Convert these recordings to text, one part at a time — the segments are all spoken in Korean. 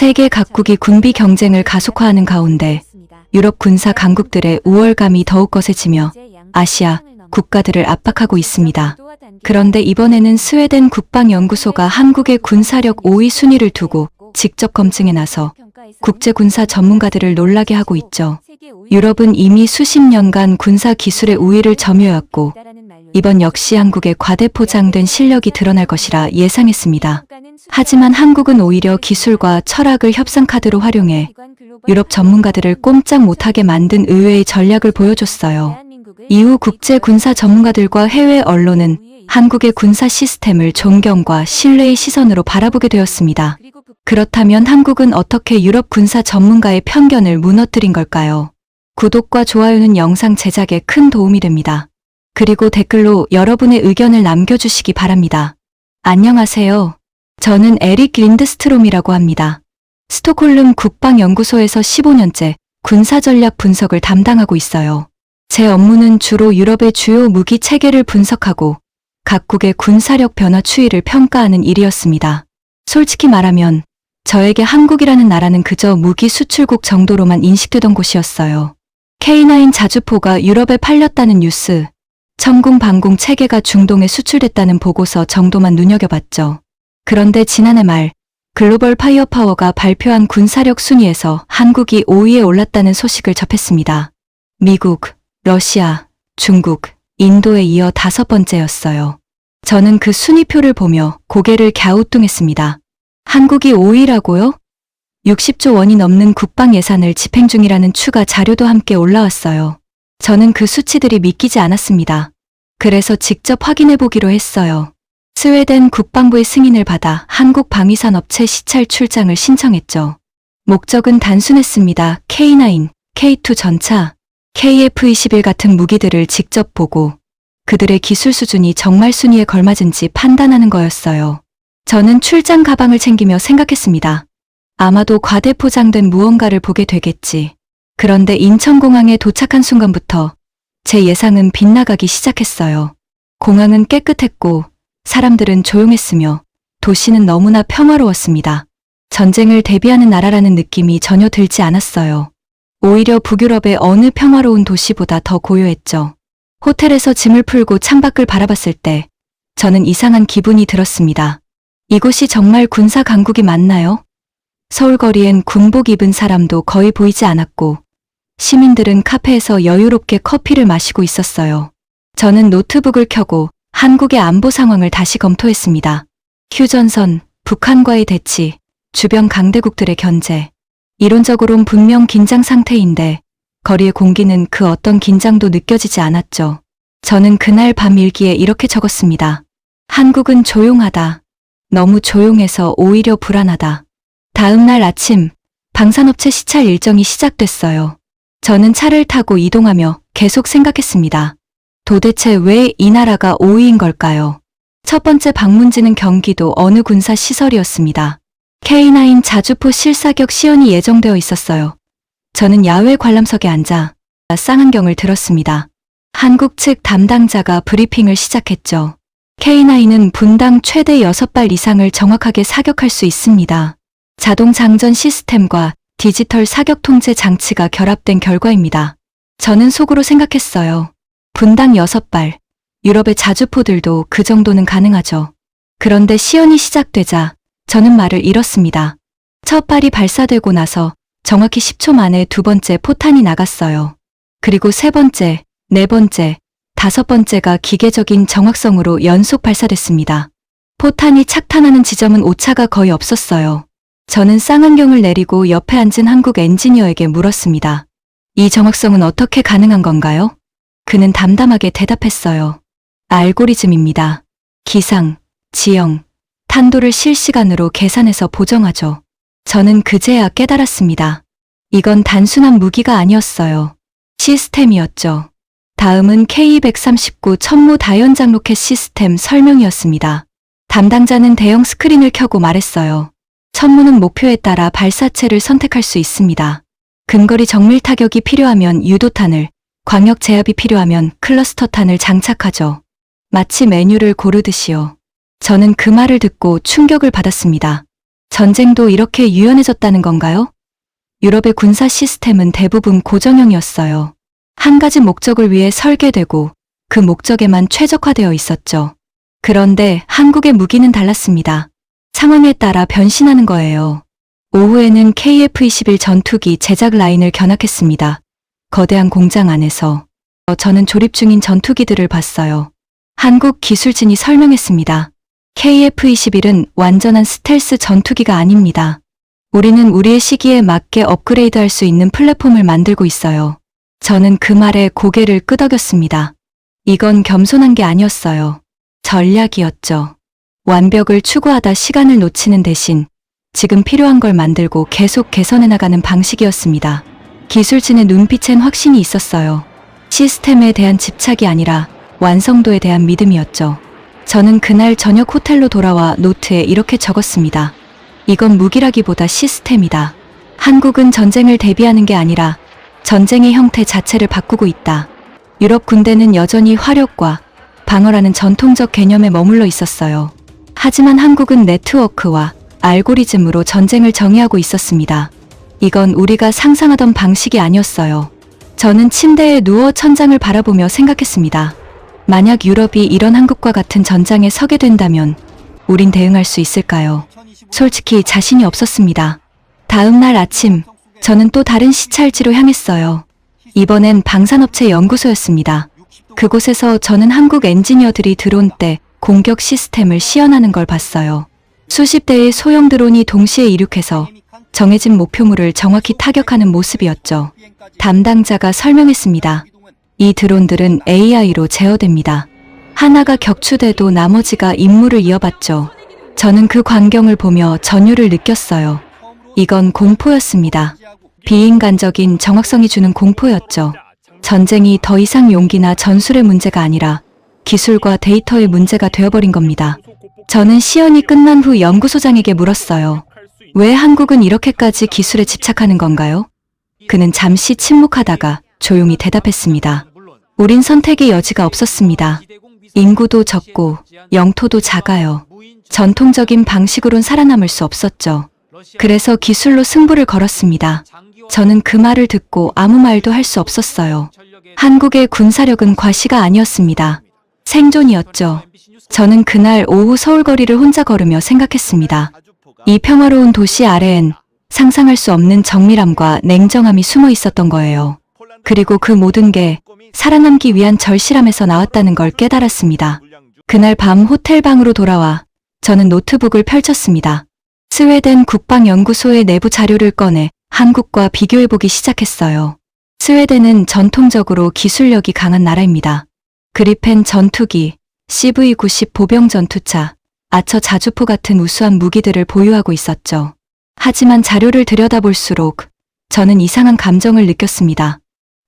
세계 각국이 군비 경쟁을 가속화하는 가운데 유럽 군사 강국들의 우월감이 더욱 거세지며 아시아 국가들을 압박하고 있습니다. 그런데 이번에는 스웨덴 국방연구소가 한국의 군사력 5위 순위를 두고 직접 검증에 나서 국제 군사 전문가들을 놀라게 하고 있죠. 유럽은 이미 수십 년간 군사 기술의 우위를 점유해왔고 이번 역시 한국의 과대포장된 실력이 드러날 것이라 예상했습니다. 하지만 한국은 오히려 기술과 철학을 협상카드로 활용해 유럽 전문가들을 꼼짝 못하게 만든 의외의 전략을 보여줬어요. 이후 국제 군사 전문가들과 해외 언론은 한국의 군사 시스템을 존경과 신뢰의 시선으로 바라보게 되었습니다. 그렇다면 한국은 어떻게 유럽 군사 전문가의 편견을 무너뜨린 걸까요? 구독과 좋아요는 영상 제작에 큰 도움이 됩니다. 그리고 댓글로 여러분의 의견을 남겨주시기 바랍니다. 안녕하세요. 저는 에릭 린드스트롬이라고 합니다. 스톡홀름 국방연구소에서 15년째 군사전략 분석을 담당하고 있어요. 제 업무는 주로 유럽의 주요 무기 체계를 분석하고 각국의 군사력 변화 추이를 평가하는 일이었습니다. 솔직히 말하면 저에게 한국이라는 나라는 그저 무기 수출국 정도로만 인식되던 곳이었어요. K9 자주포가 유럽에 팔렸다는 뉴스, 천궁 방공 체계가 중동에 수출됐다는 보고서 정도만 눈여겨봤죠. 그런데 지난해 말 글로벌 파이어파워가 발표한 군사력 순위에서 한국이 5위에 올랐다는 소식을 접했습니다. 미국, 러시아, 중국, 인도에 이어 다섯 번째였어요. 저는 그 순위표를 보며 고개를 갸우뚱했습니다. 한국이 5위라고요? 60조 원이 넘는 국방 예산을 집행 중이라는 추가 자료도 함께 올라왔어요. 저는 그 수치들이 믿기지 않았습니다. 그래서 직접 확인해 보기로 했어요. 스웨덴 국방부의 승인을 받아 한국 방위산 업체 시찰 출장을 신청했죠. 목적은 단순했습니다. K9, K2 전차, KF-21 같은 무기들을 직접 보고 그들의 기술 수준이 정말 순위에 걸맞은지 판단하는 거였어요. 저는 출장 가방을 챙기며 생각했습니다. 아마도 과대 포장된 무언가를 보게 되겠지. 그런데 인천공항에 도착한 순간부터 제 예상은 빗나가기 시작했어요. 공항은 깨끗했고 사람들은 조용했으며 도시는 너무나 평화로웠습니다. 전쟁을 대비하는 나라라는 느낌이 전혀 들지 않았어요. 오히려 북유럽의 어느 평화로운 도시보다 더 고요했죠. 호텔에서 짐을 풀고 창밖을 바라봤을 때 저는 이상한 기분이 들었습니다. 이곳이 정말 군사 강국이 맞나요? 서울 거리엔 군복 입은 사람도 거의 보이지 않았고 시민들은 카페에서 여유롭게 커피를 마시고 있었어요. 저는 노트북을 켜고 한국의 안보 상황을 다시 검토했습니다. 휴전선, 북한과의 대치, 주변 강대국들의 견제. 이론적으론 분명 긴장 상태인데 거리의 공기는 그 어떤 긴장도 느껴지지 않았죠. 저는 그날 밤 일기에 이렇게 적었습니다. 한국은 조용하다. 너무 조용해서 오히려 불안하다. 다음 날 아침 방산업체 시찰 일정이 시작됐어요. 저는 차를 타고 이동하며 계속 생각했습니다. 도대체 왜 이 나라가 5위인 걸까요? 첫 번째 방문지는 경기도 어느 군사 시설이었습니다. K9 자주포 실사격 시연이 예정되어 있었어요. 저는 야외 관람석에 앉아 쌍안경을 들었습니다. 한국 측 담당자가 브리핑을 시작했죠. K9은 분당 최대 6발 이상을 정확하게 사격할 수 있습니다. 자동 장전 시스템과 디지털 사격 통제 장치가 결합된 결과입니다. 저는 속으로 생각했어요. 분당 6발, 유럽의 자주포들도 그 정도는 가능하죠. 그런데 시연이 시작되자 저는 말을 잃었습니다. 첫 발이 발사되고 나서 정확히 10초 만에 두 번째 포탄이 나갔어요. 그리고 세 번째, 네 번째, 다섯 번째가 기계적인 정확성으로 연속 발사됐습니다. 포탄이 착탄하는 지점은 오차가 거의 없었어요. 저는 쌍안경을 내리고 옆에 앉은 한국 엔지니어에게 물었습니다. 이 정확성은 어떻게 가능한 건가요? 그는 담담하게 대답했어요. 알고리즘입니다. 기상, 지형, 탄도를 실시간으로 계산해서 보정하죠. 저는 그제야 깨달았습니다. 이건 단순한 무기가 아니었어요. 시스템이었죠. 다음은 K239 천무 다연장 로켓 시스템 설명이었습니다. 담당자는 대형 스크린을 켜고 말했어요. 천무는 목표에 따라 발사체를 선택할 수 있습니다. 근거리 정밀 타격이 필요하면 유도탄을, 광역 제압이 필요하면 클러스터 탄을 장착하죠. 마치 메뉴를 고르듯이요. 저는 그 말을 듣고 충격을 받았습니다. 전쟁도 이렇게 유연해졌다는 건가요? 유럽의 군사 시스템은 대부분 고정형이었어요. 한 가지 목적을 위해 설계되고 그 목적에만 최적화되어 있었죠. 그런데 한국의 무기는 달랐습니다. 상황에 따라 변신하는 거예요. 오후에는 KF-21 전투기 제작 라인을 견학했습니다. 거대한 공장 안에서 저는 조립 중인 전투기들을 봤어요. 한국 기술진이 설명했습니다. KF-21은 완전한 스텔스 전투기가 아닙니다. 우리는 우리의 시기에 맞게 업그레이드 할 수 있는 플랫폼을 만들고 있어요. 저는 그 말에 고개를 끄덕였습니다. 이건 겸손한 게 아니었어요. 전략이었죠. 완벽을 추구하다 시간을 놓치는 대신 지금 필요한 걸 만들고 계속 개선해 나가는 방식이었습니다. 기술진의 눈빛엔 확신이 있었어요. 시스템에 대한 집착이 아니라 완성도에 대한 믿음이었죠. 저는 그날 저녁 호텔로 돌아와 노트에 이렇게 적었습니다. 이건 무기라기보다 시스템이다. 한국은 전쟁을 대비하는 게 아니라 전쟁의 형태 자체를 바꾸고 있다. 유럽 군대는 여전히 화력과 방어라는 전통적 개념에 머물러 있었어요. 하지만 한국은 네트워크와 알고리즘으로 전쟁을 정의하고 있었습니다. 이건 우리가 상상하던 방식이 아니었어요. 저는 침대에 누워 천장을 바라보며 생각했습니다. 만약 유럽이 이런 한국과 같은 전장에 서게 된다면 우린 대응할 수 있을까요? 솔직히 자신이 없었습니다. 다음 날 아침, 저는 또 다른 시찰지로 향했어요. 이번엔 방산업체 연구소였습니다. 그곳에서 저는 한국 엔지니어들이 드론 때 공격 시스템을 시연하는 걸 봤어요. 수십 대의 소형 드론이 동시에 이륙해서 정해진 목표물을 정확히 타격하는 모습이었죠. 담당자가 설명했습니다. 이 드론들은 AI로 제어됩니다. 하나가 격추돼도 나머지가 임무를 이어받죠. 저는 그 광경을 보며 전율을 느꼈어요. 이건 공포였습니다. 비인간적인 정확성이 주는 공포였죠. 전쟁이 더 이상 용기나 전술의 문제가 아니라 기술과 데이터의 문제가 되어버린 겁니다. 저는 시연이 끝난 후 연구소장에게 물었어요. 왜 한국은 이렇게까지 기술에 집착하는 건가요? 그는 잠시 침묵하다가 조용히 대답했습니다. 우린 선택의 여지가 없었습니다. 인구도 적고 영토도 작아요. 전통적인 방식으론 살아남을 수 없었죠. 그래서 기술로 승부를 걸었습니다. 저는 그 말을 듣고 아무 말도 할 수 없었어요. 한국의 군사력은 과시가 아니었습니다. 생존이었죠. 저는 그날 오후 서울 거리를 혼자 걸으며 생각했습니다. 이 평화로운 도시 아래엔 상상할 수 없는 정밀함과 냉정함이 숨어 있었던 거예요. 그리고 그 모든 게 살아남기 위한 절실함에서 나왔다는 걸 깨달았습니다. 그날 밤 호텔 방으로 돌아와 저는 노트북을 펼쳤습니다. 스웨덴 국방연구소의 내부 자료를 꺼내 한국과 비교해보기 시작했어요. 스웨덴은 전통적으로 기술력이 강한 나라입니다. 그리펜 전투기, CV-90 보병 전투차, 아처 자주포 같은 우수한 무기들을 보유하고 있었죠. 하지만 자료를 들여다볼수록 저는 이상한 감정을 느꼈습니다.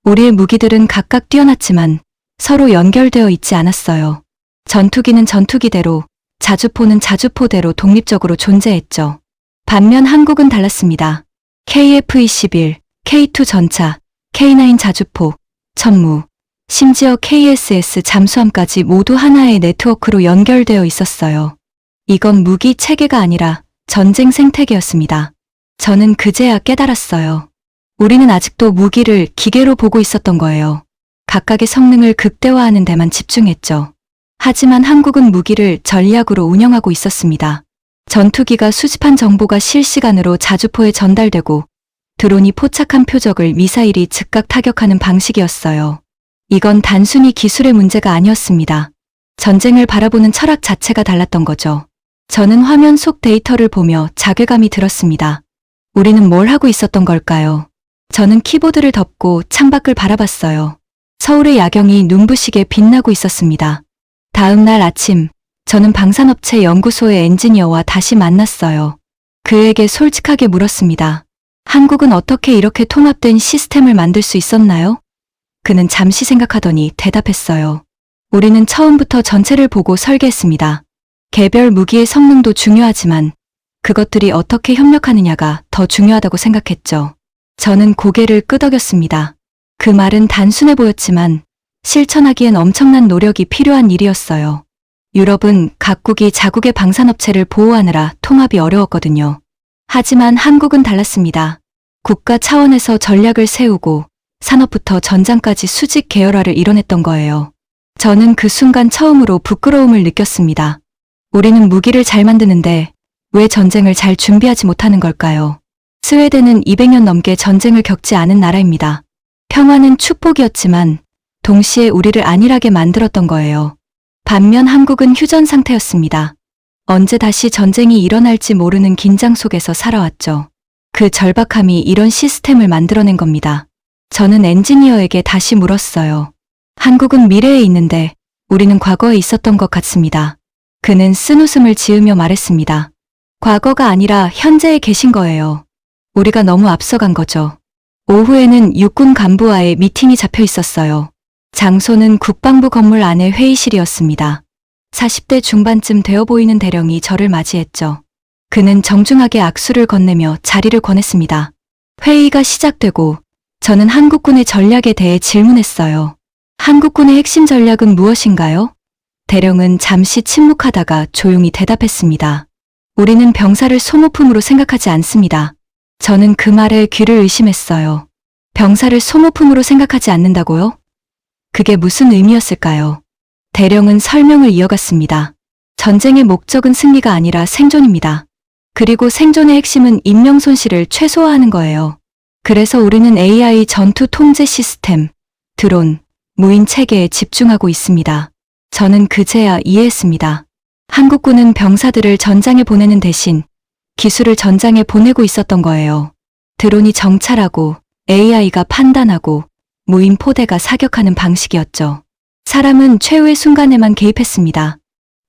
우리의 무기들은 각각 뛰어났지만 서로 연결되어 있지 않았어요. 전투기는 전투기대로, 자주포는 자주포대로 독립적으로 존재했죠. 반면 한국은 달랐습니다. KF-21, K2 전차, K9 자주포, 천무, 심지어 KSS 잠수함까지 모두 하나의 네트워크로 연결되어 있었어요. 이건 무기 체계가 아니라 전쟁 생태계였습니다. 저는 그제야 깨달았어요. 우리는 아직도 무기를 기계로 보고 있었던 거예요. 각각의 성능을 극대화하는 데만 집중했죠. 하지만 한국은 무기를 전략으로 운영하고 있었습니다. 전투기가 수집한 정보가 실시간으로 자주포에 전달되고 드론이 포착한 표적을 미사일이 즉각 타격하는 방식이었어요. 이건 단순히 기술의 문제가 아니었습니다. 전쟁을 바라보는 철학 자체가 달랐던 거죠. 저는 화면 속 데이터를 보며 자괴감이 들었습니다. 우리는 뭘 하고 있었던 걸까요? 저는 키보드를 덮고 창밖을 바라봤어요. 서울의 야경이 눈부시게 빛나고 있었습니다. 다음 날 아침, 저는 방산업체 연구소의 엔지니어와 다시 만났어요. 그에게 솔직하게 물었습니다. 한국은 어떻게 이렇게 통합된 시스템을 만들 수 있었나요? 그는 잠시 생각하더니 대답했어요. 우리는 처음부터 전체를 보고 설계했습니다. 개별 무기의 성능도 중요하지만 그것들이 어떻게 협력하느냐가 더 중요하다고 생각했죠. 저는 고개를 끄덕였습니다. 그 말은 단순해 보였지만 실천하기엔 엄청난 노력이 필요한 일이었어요. 유럽은 각국이 자국의 방산업체를 보호하느라 통합이 어려웠거든요. 하지만 한국은 달랐습니다. 국가 차원에서 전략을 세우고 산업부터 전장까지 수직 계열화를 이뤄냈던 거예요. 저는 그 순간 처음으로 부끄러움을 느꼈습니다. 우리는 무기를 잘 만드는데 왜 전쟁을 잘 준비하지 못하는 걸까요? 스웨덴은 200년 넘게 전쟁을 겪지 않은 나라입니다. 평화는 축복이었지만 동시에 우리를 안일하게 만들었던 거예요. 반면 한국은 휴전 상태였습니다. 언제 다시 전쟁이 일어날지 모르는 긴장 속에서 살아왔죠. 그 절박함이 이런 시스템을 만들어낸 겁니다. 저는 엔지니어에게 다시 물었어요. 한국은 미래에 있는데 우리는 과거에 있었던 것 같습니다. 그는 쓴웃음을 지으며 말했습니다. 과거가 아니라 현재에 계신 거예요. 우리가 너무 앞서간 거죠. 오후에는 육군 간부와의 미팅이 잡혀 있었어요. 장소는 국방부 건물 안의 회의실이었습니다. 40대 중반쯤 되어 보이는 대령이 저를 맞이했죠. 그는 정중하게 악수를 건네며 자리를 권했습니다. 회의가 시작되고 저는 한국군의 전략에 대해 질문했어요. 한국군의 핵심 전략은 무엇인가요? 대령은 잠시 침묵하다가 조용히 대답했습니다. 우리는 병사를 소모품으로 생각하지 않습니다. 저는 그 말에 귀를 의심했어요. 병사를 소모품으로 생각하지 않는다고요? 그게 무슨 의미였을까요? 대령은 설명을 이어갔습니다. 전쟁의 목적은 승리가 아니라 생존입니다. 그리고 생존의 핵심은 인명 손실을 최소화하는 거예요. 그래서 우리는 AI 전투 통제 시스템, 드론, 무인 체계에 집중하고 있습니다. 저는 그제야 이해했습니다. 한국군은 병사들을 전장에 보내는 대신 기술을 전장에 보내고 있었던 거예요. 드론이 정찰하고 AI가 판단하고 무인 포대가 사격하는 방식이었죠. 사람은 최후의 순간에만 개입했습니다.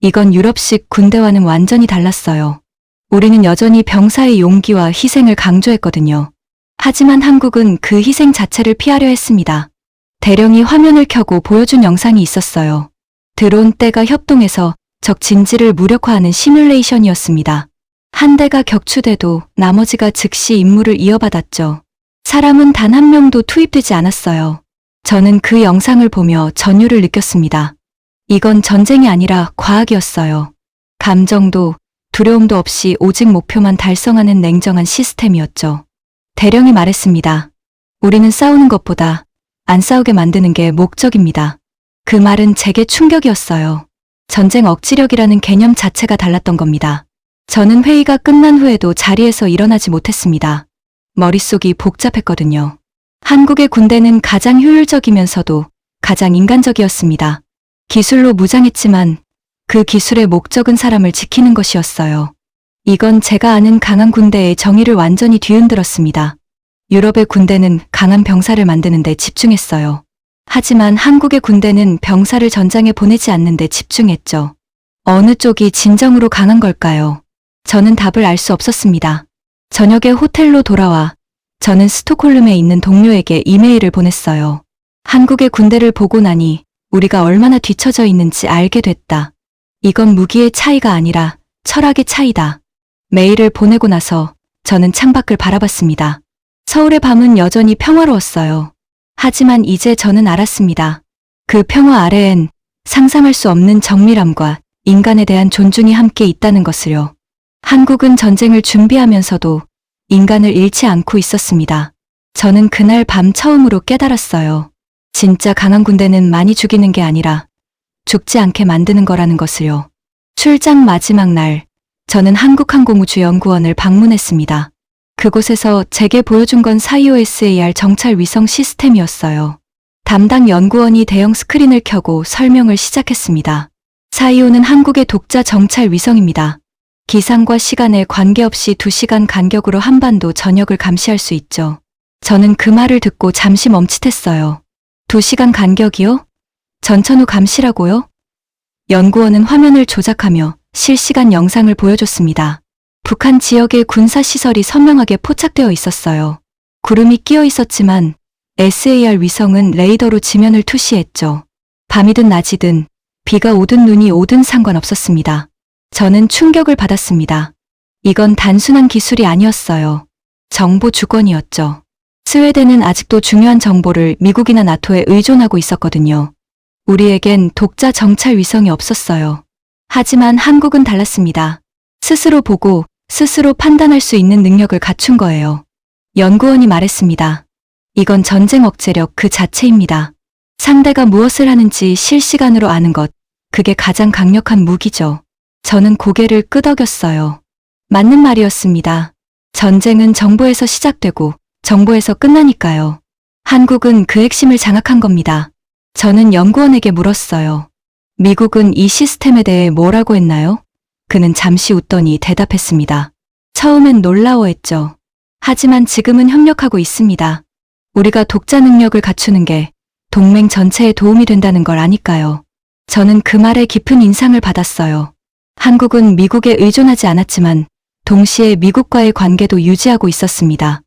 이건 유럽식 군대와는 완전히 달랐어요. 우리는 여전히 병사의 용기와 희생을 강조했거든요. 하지만 한국은 그 희생 자체를 피하려 했습니다. 대령이 화면을 켜고 보여준 영상이 있었어요. 드론 떼가 협동해서 적 진지를 무력화하는 시뮬레이션이었습니다. 한 대가 격추돼도 나머지가 즉시 임무를 이어받았죠. 사람은 단 한 명도 투입되지 않았어요. 저는 그 영상을 보며 전율을 느꼈습니다. 이건 전쟁이 아니라 과학이었어요. 감정도 두려움도 없이 오직 목표만 달성하는 냉정한 시스템이었죠. 대령이 말했습니다. 우리는 싸우는 것보다 안 싸우게 만드는 게 목적입니다. 그 말은 제게 충격이었어요. 전쟁 억지력이라는 개념 자체가 달랐던 겁니다. 저는 회의가 끝난 후에도 자리에서 일어나지 못했습니다. 머릿속이 복잡했거든요. 한국의 군대는 가장 효율적이면서도 가장 인간적이었습니다. 기술로 무장했지만 그 기술의 목적은 사람을 지키는 것이었어요. 이건 제가 아는 강한 군대의 정의를 완전히 뒤흔들었습니다. 유럽의 군대는 강한 병사를 만드는 데 집중했어요. 하지만 한국의 군대는 병사를 전장에 보내지 않는데 집중했죠. 어느 쪽이 진정으로 강한 걸까요? 저는 답을 알 수 없었습니다. 저녁에 호텔로 돌아와 저는 스톡홀름에 있는 동료에게 이메일을 보냈어요. 한국의 군대를 보고 나니 우리가 얼마나 뒤처져 있는지 알게 됐다. 이건 무기의 차이가 아니라 철학의 차이다. 메일을 보내고 나서 저는 창밖을 바라봤습니다. 서울의 밤은 여전히 평화로웠어요. 하지만 이제 저는 알았습니다. 그 평화 아래엔 상상할 수 없는 정밀함과 인간에 대한 존중이 함께 있다는 것을요. 한국은 전쟁을 준비하면서도 인간을 잃지 않고 있었습니다. 저는 그날 밤 처음으로 깨달았어요. 진짜 강한 군대는 많이 죽이는 게 아니라 죽지 않게 만드는 거라는 것을요. 출장 마지막 날, 저는 한국항공우주연구원을 방문했습니다. 그곳에서 제게 보여준 건 사이오SAR 정찰 위성 시스템이었어요. 담당 연구원이 대형 스크린을 켜고 설명을 시작했습니다. 사이오는 한국의 독자 정찰 위성입니다. 기상과 시간에 관계없이 2시간 간격으로 한반도 전역을 감시할 수 있죠. 저는 그 말을 듣고 잠시 멈칫했어요. 2시간 간격이요? 전천후 감시라고요? 연구원은 화면을 조작하며 실시간 영상을 보여줬습니다. 북한 지역의 군사시설이 선명하게 포착되어 있었어요. 구름이 끼어 있었지만 SAR 위성은 레이더로 지면을 투시했죠. 밤이든 낮이든 비가 오든 눈이 오든 상관없었습니다. 저는 충격을 받았습니다. 이건 단순한 기술이 아니었어요. 정보 주권이었죠. 스웨덴은 아직도 중요한 정보를 미국이나 나토에 의존하고 있었거든요. 우리에겐 독자 정찰 위성이 없었어요. 하지만 한국은 달랐습니다. 스스로 보고 스스로 판단할 수 있는 능력을 갖춘 거예요. 연구원이 말했습니다. 이건 전쟁 억제력 그 자체입니다. 상대가 무엇을 하는지 실시간으로 아는 것, 그게 가장 강력한 무기죠. 저는 고개를 끄덕였어요. 맞는 말이었습니다. 전쟁은 정보에서 시작되고 정보에서 끝나니까요. 한국은 그 핵심을 장악한 겁니다. 저는 연구원에게 물었어요. 미국은 이 시스템에 대해 뭐라고 했나요? 그는 잠시 웃더니 대답했습니다. 처음엔 놀라워했죠. 하지만 지금은 협력하고 있습니다. 우리가 독자 능력을 갖추는 게 동맹 전체에 도움이 된다는 걸 아니까요. 저는 그 말에 깊은 인상을 받았어요. 한국은 미국에 의존하지 않았지만 동시에 미국과의 관계도 유지하고 있었습니다.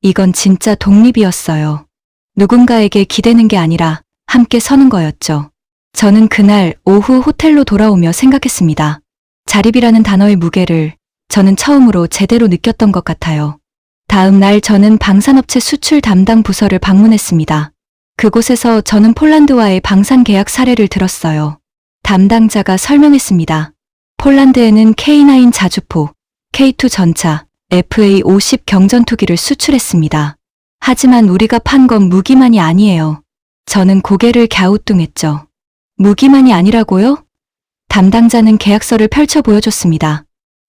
이건 진짜 독립이었어요. 누군가에게 기대는 게 아니라 함께 서는 거였죠. 저는 그날 오후 호텔로 돌아오며 생각했습니다. 자립이라는 단어의 무게를 저는 처음으로 제대로 느꼈던 것 같아요. 다음 날 저는 방산업체 수출 담당 부서를 방문했습니다. 그곳에서 저는 폴란드와의 방산 계약 사례를 들었어요. 담당자가 설명했습니다. 폴란드에는 K9 자주포, K2 전차, FA50 경전투기를 수출했습니다. 하지만 우리가 판 건 무기만이 아니에요. 저는 고개를 갸우뚱했죠. 무기만이 아니라고요? 담당자는 계약서를 펼쳐 보여줬습니다.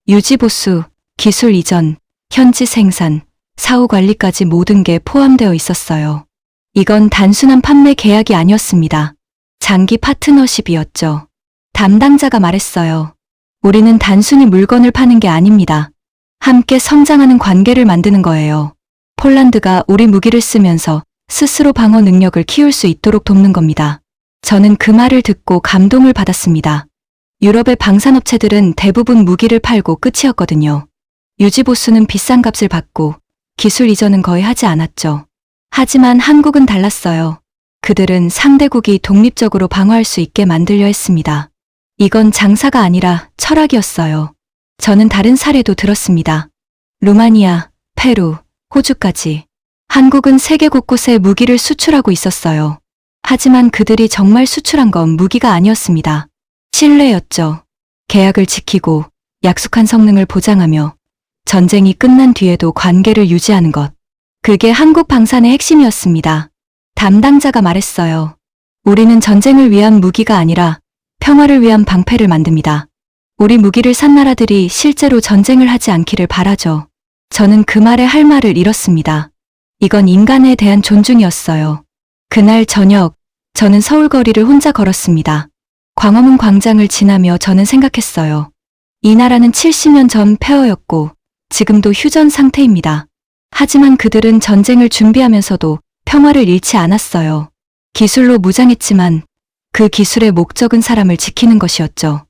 유지보수, 기술 이전, 현지 생산, 사후 관리까지 모든 게 포함되어 있었어요. 이건 단순한 판매 계약이 아니었습니다. 장기 파트너십이었죠. 담당자가 말했어요. 우리는 단순히 물건을 파는 게 아닙니다. 함께 성장하는 관계를 만드는 거예요. 폴란드가 우리 무기를 쓰면서 스스로 방어 능력을 키울 수 있도록 돕는 겁니다. 저는 그 말을 듣고 감동을 받았습니다. 유럽의 방산업체들은 대부분 무기를 팔고 끝이었거든요. 유지보수는 비싼 값을 받고 기술 이전은 거의 하지 않았죠. 하지만 한국은 달랐어요. 그들은 상대국이 독립적으로 방어할 수 있게 만들려 했습니다. 이건 장사가 아니라 철학이었어요. 저는 다른 사례도 들었습니다. 루마니아, 페루, 호주까지. 한국은 세계 곳곳에 무기를 수출하고 있었어요. 하지만 그들이 정말 수출한 건 무기가 아니었습니다. 신뢰였죠. 계약을 지키고 약속한 성능을 보장하며 전쟁이 끝난 뒤에도 관계를 유지하는 것. 그게 한국 방산의 핵심이었습니다. 담당자가 말했어요. 우리는 전쟁을 위한 무기가 아니라 평화를 위한 방패를 만듭니다. 우리 무기를 산 나라들이 실제로 전쟁을 하지 않기를 바라죠. 저는 그 말에 할 말을 잃었습니다. 이건 인간에 대한 존중이었어요. 그날 저녁, 저는 서울 거리를 혼자 걸었습니다. 광화문 광장을 지나며 저는 생각했어요. 이 나라는 70년 전 폐허였고, 지금도 휴전 상태입니다. 하지만 그들은 전쟁을 준비하면서도 평화를 잃지 않았어요. 기술로 무장했지만 그 기술의 목적은 사람을 지키는 것이었죠.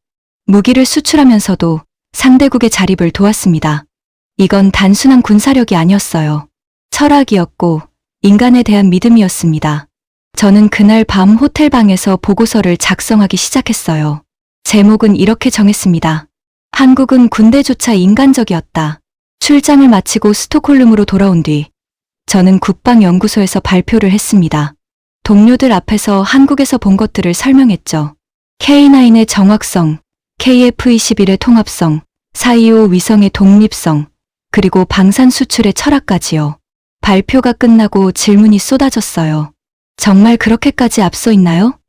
무기를 수출하면서도 상대국의 자립을 도왔습니다. 이건 단순한 군사력이 아니었어요. 철학이었고 인간에 대한 믿음이었습니다. 저는 그날 밤 호텔 방에서 보고서를 작성하기 시작했어요. 제목은 이렇게 정했습니다. 한국은 군대조차 인간적이었다. 출장을 마치고 스톡홀름으로 돌아온 뒤 저는 국방연구소에서 발표를 했습니다. 동료들 앞에서 한국에서 본 것들을 설명했죠. K9의 정확성, KF-21의 통합성, 425 위성의 독립성, 그리고 방산 수출의 철학까지요. 발표가 끝나고 질문이 쏟아졌어요. 정말 그렇게까지 앞서 있나요?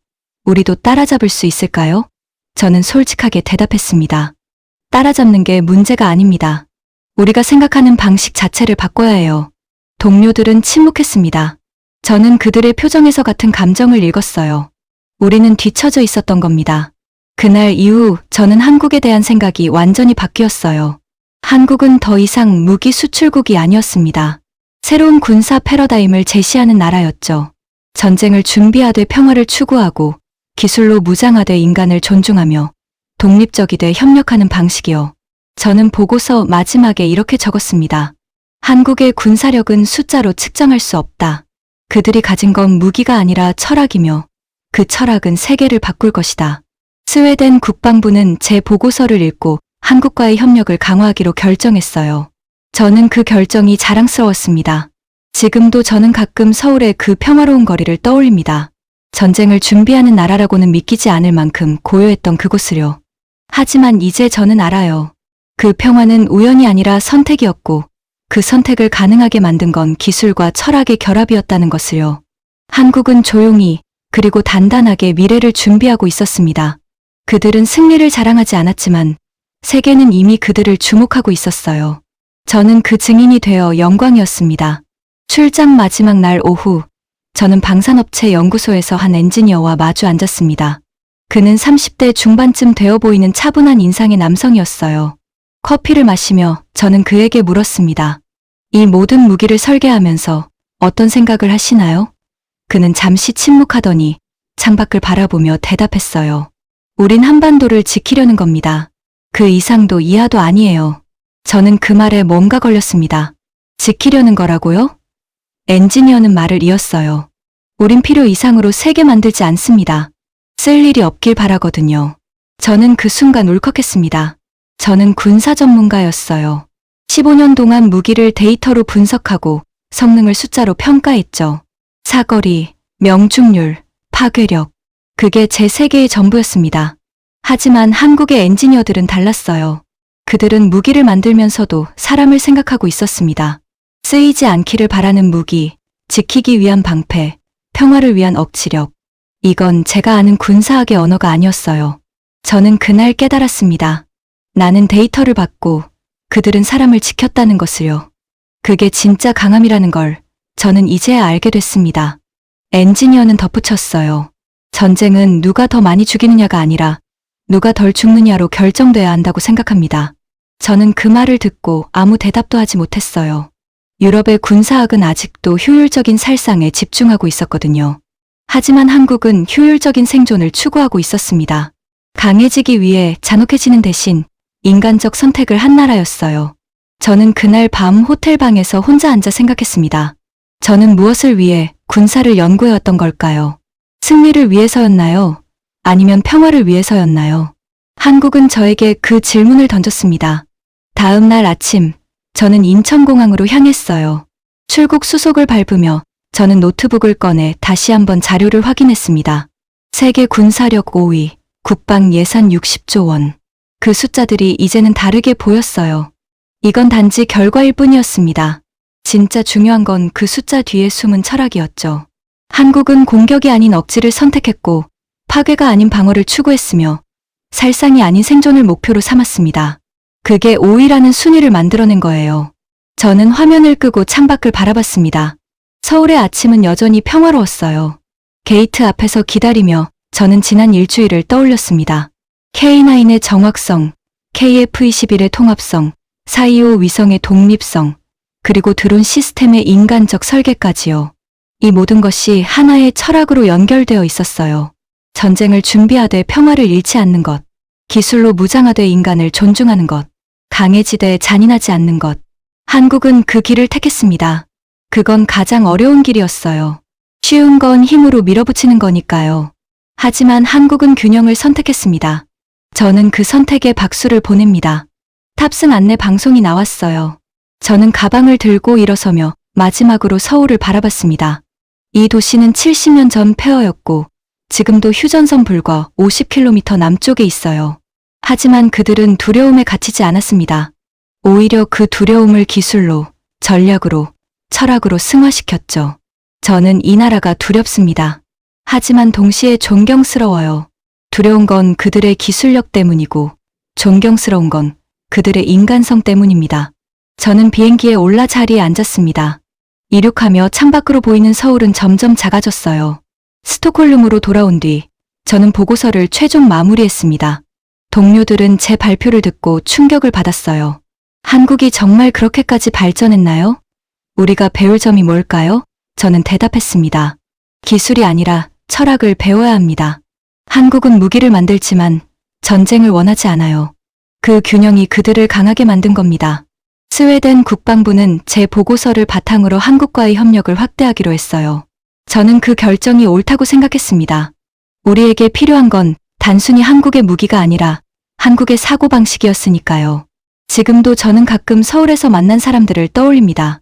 우리도 따라잡을 수 있을까요? 저는 솔직하게 대답했습니다. 따라잡는 게 문제가 아닙니다. 우리가 생각하는 방식 자체를 바꿔야 해요. 동료들은 침묵했습니다. 저는 그들의 표정에서 같은 감정을 읽었어요. 우리는 뒤처져 있었던 겁니다. 그날 이후 저는 한국에 대한 생각이 완전히 바뀌었어요. 한국은 더 이상 무기 수출국이 아니었습니다. 새로운 군사 패러다임을 제시하는 나라였죠. 전쟁을 준비하되 평화를 추구하고 기술로 무장하되 인간을 존중하며 독립적이되 협력하는 방식이요. 저는 보고서 마지막에 이렇게 적었습니다. 한국의 군사력은 숫자로 측정할 수 없다. 그들이 가진 건 무기가 아니라 철학이며 그 철학은 세계를 바꿀 것이다. 스웨덴 국방부는 제 보고서를 읽고 한국과의 협력을 강화하기로 결정했어요. 저는 그 결정이 자랑스러웠습니다. 지금도 저는 가끔 서울의 그 평화로운 거리를 떠올립니다. 전쟁을 준비하는 나라라고는 믿기지 않을 만큼 고요했던 그곳을요. 하지만 이제 저는 알아요. 그 평화는 우연이 아니라 선택이었고 그 선택을 가능하게 만든 건 기술과 철학의 결합이었다는 것을요. 한국은 조용히 그리고 단단하게 미래를 준비하고 있었습니다. 그들은 승리를 자랑하지 않았지만 세계는 이미 그들을 주목하고 있었어요. 저는 그 증인이 되어 영광이었습니다. 출장 마지막 날 오후, 저는 방산업체 연구소에서 한 엔지니어와 마주 앉았습니다. 그는 30대 중반쯤 되어 보이는 차분한 인상의 남성이었어요. 커피를 마시며 저는 그에게 물었습니다. 이 모든 무기를 설계하면서 어떤 생각을 하시나요? 그는 잠시 침묵하더니 창밖을 바라보며 대답했어요. 우린 한반도를 지키려는 겁니다. 그 이상도 이하도 아니에요. 저는 그 말에 뭔가 걸렸습니다. 지키려는 거라고요? 엔지니어는 말을 이었어요. 우린 필요 이상으로 세게 만들지 않습니다. 쓸 일이 없길 바라거든요. 저는 그 순간 울컥했습니다. 저는 군사 전문가였어요. 15년 동안 무기를 데이터로 분석하고 성능을 숫자로 평가했죠. 사거리, 명중률, 파괴력. 그게 제 세계의 전부였습니다. 하지만 한국의 엔지니어들은 달랐어요. 그들은 무기를 만들면서도 사람을 생각하고 있었습니다. 쓰이지 않기를 바라는 무기, 지키기 위한 방패, 평화를 위한 억지력. 이건 제가 아는 군사학의 언어가 아니었어요. 저는 그날 깨달았습니다. 나는 데이터를 받고 그들은 사람을 지켰다는 것을요. 그게 진짜 강함이라는 걸 저는 이제야 알게 됐습니다. 엔지니어는 덧붙였어요. 전쟁은 누가 더 많이 죽이느냐가 아니라 누가 덜 죽느냐로 결정돼야 한다고 생각합니다. 저는 그 말을 듣고 아무 대답도 하지 못했어요. 유럽의 군사학은 아직도 효율적인 살상에 집중하고 있었거든요. 하지만 한국은 효율적인 생존을 추구하고 있었습니다. 강해지기 위해 잔혹해지는 대신 인간적 선택을 한 나라였어요. 저는 그날 밤 호텔 방에서 혼자 앉아 생각했습니다. 저는 무엇을 위해 군사를 연구해왔던 걸까요? 승리를 위해서였나요? 아니면 평화를 위해서였나요? 한국은 저에게 그 질문을 던졌습니다. 다음 날 아침, 저는 인천공항으로 향했어요. 출국 수속을 밟으며 저는 노트북을 꺼내 다시 한번 자료를 확인했습니다. 세계 군사력 5위, 국방 예산 60조 원. 그 숫자들이 이제는 다르게 보였어요. 이건 단지 결과일 뿐이었습니다. 진짜 중요한 건 그 숫자 뒤에 숨은 철학이었죠. 한국은 공격이 아닌 억지를 선택했고 파괴가 아닌 방어를 추구했으며 살상이 아닌 생존을 목표로 삼았습니다. 그게 5위라는 순위를 만들어낸 거예요. 저는 화면을 끄고 창밖을 바라봤습니다. 서울의 아침은 여전히 평화로웠어요. 게이트 앞에서 기다리며 저는 지난 일주일을 떠올렸습니다. K9의 정확성, KF-21의 통합성, 425 위성의 독립성, 그리고 드론 시스템의 인간적 설계까지요. 이 모든 것이 하나의 철학으로 연결되어 있었어요. 전쟁을 준비하되 평화를 잃지 않는 것, 기술로 무장하되 인간을 존중하는 것, 강해지되 잔인하지 않는 것. 한국은 그 길을 택했습니다. 그건 가장 어려운 길이었어요. 쉬운 건 힘으로 밀어붙이는 거니까요. 하지만 한국은 균형을 선택했습니다. 저는 그 선택에 박수를 보냅니다. 탑승 안내 방송이 나왔어요. 저는 가방을 들고 일어서며 마지막으로 서울을 바라봤습니다. 이 도시는 70년 전 폐허였고 지금도 휴전선 불과 50km 남쪽에 있어요. 하지만 그들은 두려움에 갇히지 않았습니다. 오히려 그 두려움을 기술로, 전략으로, 철학으로 승화시켰죠. 저는 이 나라가 두렵습니다. 하지만 동시에 존경스러워요. 두려운 건 그들의 기술력 때문이고, 존경스러운 건 그들의 인간성 때문입니다. 저는 비행기에 올라 자리에 앉았습니다. 이륙하며 창밖으로 보이는 서울은 점점 작아졌어요. 스톡홀름으로 돌아온 뒤 저는 보고서를 최종 마무리했습니다. 동료들은 제 발표를 듣고 충격을 받았어요. 한국이 정말 그렇게까지 발전했나요? 우리가 배울 점이 뭘까요? 저는 대답했습니다. 기술이 아니라 철학을 배워야 합니다. 한국은 무기를 만들지만 전쟁을 원하지 않아요. 그 균형이 그들을 강하게 만든 겁니다. 스웨덴 국방부는 제 보고서를 바탕으로 한국과의 협력을 확대하기로 했어요. 저는 그 결정이 옳다고 생각했습니다. 우리에게 필요한 건 단순히 한국의 무기가 아니라 한국의 사고방식이었으니까요. 지금도 저는 가끔 서울에서 만난 사람들을 떠올립니다.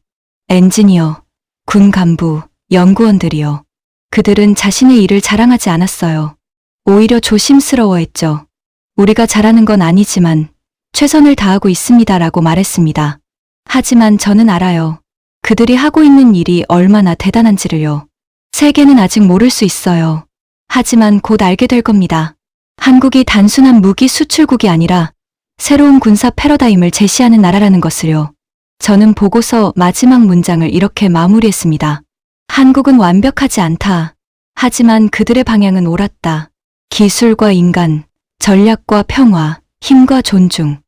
엔지니어, 군 간부, 연구원들이요. 그들은 자신의 일을 자랑하지 않았어요. 오히려 조심스러워했죠. 우리가 잘하는 건 아니지만 최선을 다하고 있습니다라고 말했습니다. 하지만 저는 알아요. 그들이 하고 있는 일이 얼마나 대단한지를요. 세계는 아직 모를 수 있어요. 하지만 곧 알게 될 겁니다. 한국이 단순한 무기 수출국이 아니라 새로운 군사 패러다임을 제시하는 나라라는 것을요. 저는 보고서 마지막 문장을 이렇게 마무리했습니다. 한국은 완벽하지 않다. 하지만 그들의 방향은 옳았다. 기술과 인간, 전략과 평화, 힘과 존중.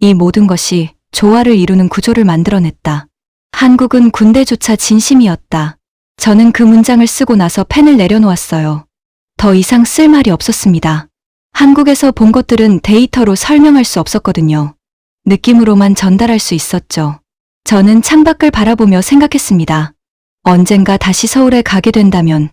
이 모든 것이 조화를 이루는 구조를 만들어냈다. 한국은 군대조차 진심이었다. 저는 그 문장을 쓰고 나서 펜을 내려놓았어요. 더 이상 쓸 말이 없었습니다. 한국에서 본 것들은 데이터로 설명할 수 없었거든요. 느낌으로만 전달할 수 있었죠. 저는 창밖을 바라보며 생각했습니다. 언젠가 다시 서울에 가게 된다면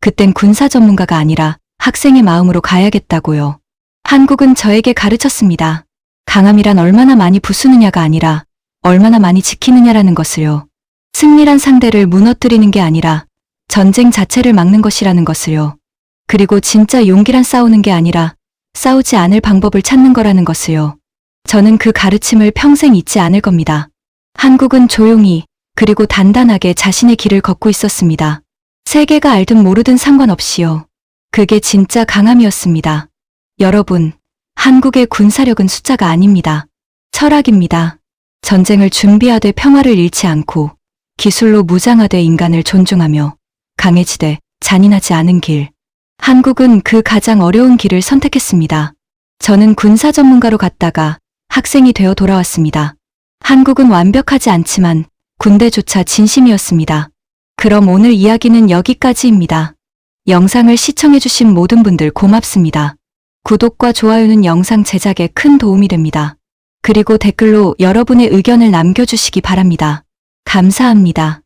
그땐 군사 전문가가 아니라 학생의 마음으로 가야겠다고요. 한국은 저에게 가르쳤습니다. 강함이란 얼마나 많이 부수느냐가 아니라 얼마나 많이 지키느냐라는 것을요. 승리란 상대를 무너뜨리는 게 아니라 전쟁 자체를 막는 것이라는 것을요. 그리고 진짜 용기란 싸우는 게 아니라 싸우지 않을 방법을 찾는 거라는 것을요. 저는 그 가르침을 평생 잊지 않을 겁니다. 한국은 조용히 그리고 단단하게 자신의 길을 걷고 있었습니다. 세계가 알든 모르든 상관없이요. 그게 진짜 강함이었습니다. 여러분, 한국의 군사력은 숫자가 아닙니다. 철학입니다. 전쟁을 준비하되 평화를 잃지 않고 기술로 무장하되 인간을 존중하며 강해지되 잔인하지 않은 길. 한국은 그 가장 어려운 길을 선택했습니다. 저는 군사 전문가로 갔다가 학생이 되어 돌아왔습니다. 한국은 완벽하지 않지만 군대조차 진심이었습니다. 그럼 오늘 이야기는 여기까지입니다. 영상을 시청해주신 모든 분들 고맙습니다. 구독과 좋아요는 영상 제작에 큰 도움이 됩니다. 그리고 댓글로 여러분의 의견을 남겨주시기 바랍니다. 감사합니다.